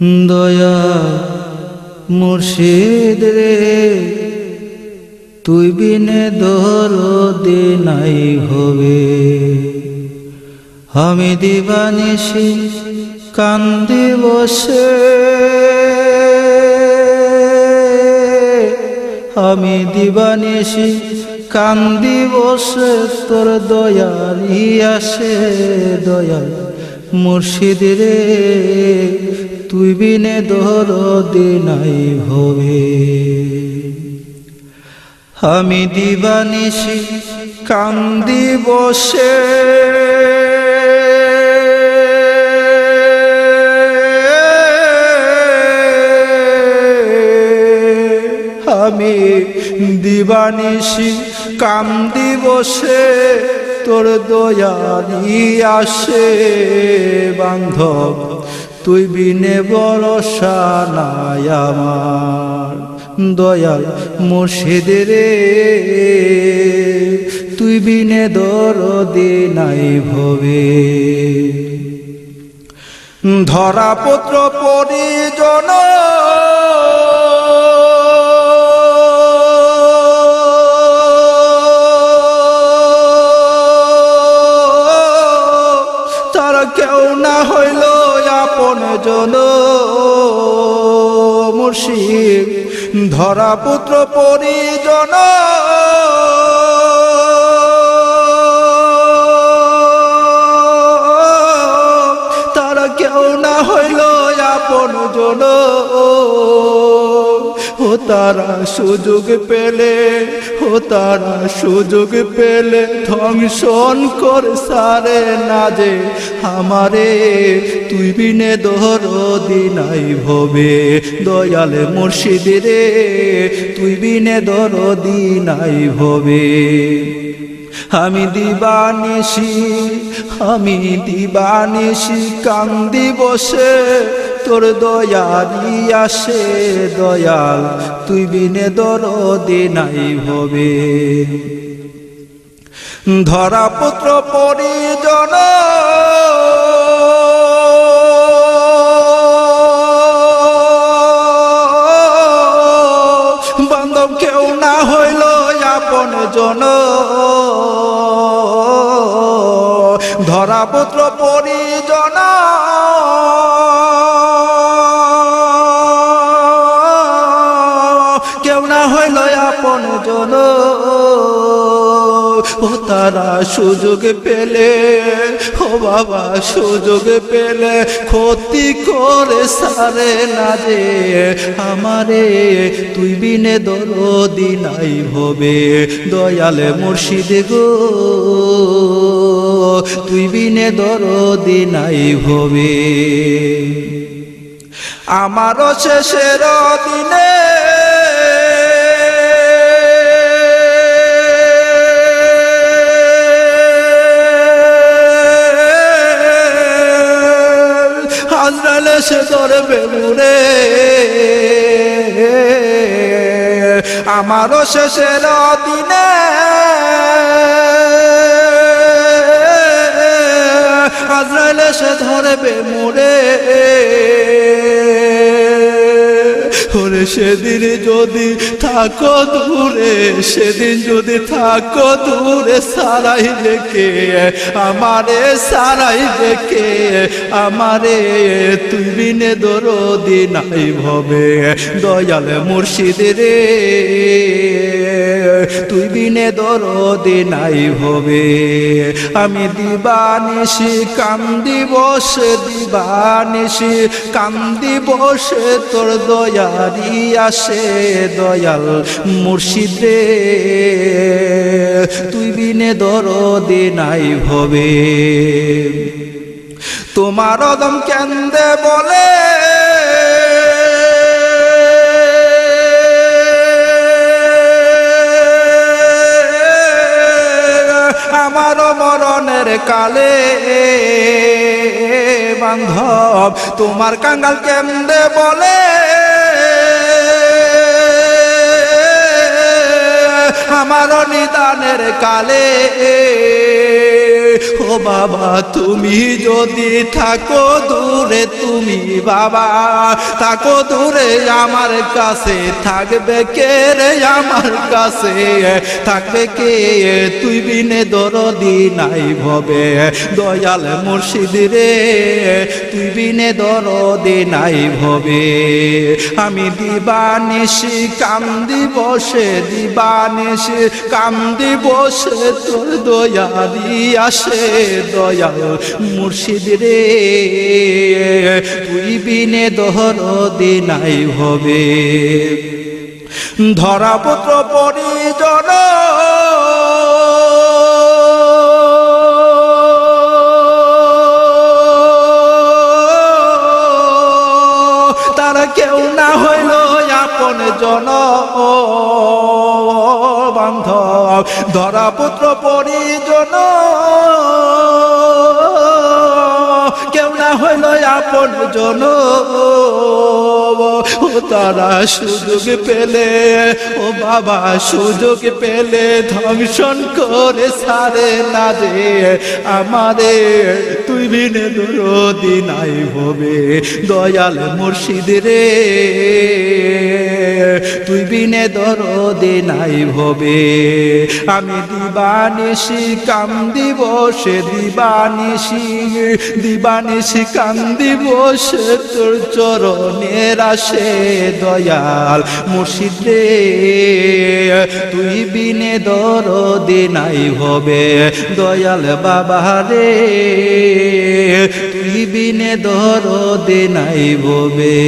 দয়া মুর্শিদ রে, তুই বিনে দরদে নাই হবে। আমি দিবানিসি কান্দি বসে। আমি দিবানিসি কান্দি বসে, তোর দয়ালি আসে দয়াল মুর্শিদ রে। তুই বিনে দরদে নাই হবে। আমি দিবানিসি কান্দি বসে। আমি দিবানিসি কান্দি বসে, তোর দয়ালি আসে বান্ধব। তুই বিনে বরসা নাই আমার। দয়াল মুর্শিদ রে, তুই বিনে দরদি নাই ভবে। ধরা পুত্র পরিজন জন মুর্শিদ, ধরা পুত্র পরিজন। তারা কেউ না হইল আপন জন। ও তারা সুযোগ পেলে তারা সুযোগ পেলে ধ্বংসন করে সারে না যে আমারে। তুই বিনে দহর দিনাই ভবে, দয়ালে মুর্শিদ তুই বিনে দর দিনাই ভবে। আমি দিবানিসি আমি দিবানিসি কান্দি বসে। তোর দয়ালি আসে দয়াল, তুই বিনে দরদি নাই হবে। ধরা পুত্র পরিজন। বান্ধব কেউ না হইল আপন জন। ধরা পুত্র পরিজন। আপন জন। ও তারা সুযোগ পেলে, ও বাবা সুযোগ পেলে, ক্ষতি করে সারে না যে আমারে। তুই বিনে দরদি নাই ভবে, দয়ালে মুর্শিদ গো। তুই বিনে দরদি নাই ভবে। আমারও শেষের দিনে সে ধরবে মুরে আমারও শেষের দিনে হাজরালে সে ধরবে মুরে সেদিন যদি থাকো দূরে, সেদিন যদি থাকো দূরে, সারাই দেখে, আমারে সারাই দেখে, আমারে তুই বিনে দরদি নাই ভবে, দয়াল মুর্শিদ রে। তুই বিনে দরদি নাই হবে। আমি দিবানিসি কান্দি বসে দিবানিসি কান্দি বসে, তোর দয়ারি আসে দয়াল মুর্শিদে। তুই বিনে দরদি নাই হবে। তোমার দম কেন্দে বলে আমারও মরণের কালে বান্ধব তোমার কাঙ্গাল কেমনে বলে? আমার নিদানের কালে বাবা, তুমি যদি থাকো দূরে, তুমি বাবা, থাকো দূরে, আমার কাছে থাকবে কে রে, আমার কাছে? থাকবে কে? তুই বিনে দরদি নাই ভবে, দয়াল মুর্শিদ রে, তুই বিনে দরদি নাই ভবে। আমি দিবানিসি কান্দি বসে দিবানিসি কান্দি বসে তোর দয়া আসে দয়া মুর্শিদ রে, তুই বিনে দরদি দিনাই হবে। ধরাপুত্র পরিজন, তারা কেউ না হইল আপন জন বান্ধব। ধরাপুত্র পরিজন হইল আপন জন ও তারা সুযোগ পেলে, ও বাবা সুযোগ পেলে ধ্বংসন করে সারে না দে আমারে তুই বিনে দুরদিনাই হবে দয়াল মুর্শিদ রে। তুই বিনে দরদি নাই হবে আমি দিবানিসি কান্দি বসে দিবানিসি দিবানিসি কান্দি বসে তোর চরণের আসে দয়াল মুর্শিদ। তুই বিনে দরদি নাই হবে দয়াল বাবা রে। তুই বিনে দরদি নাই হবে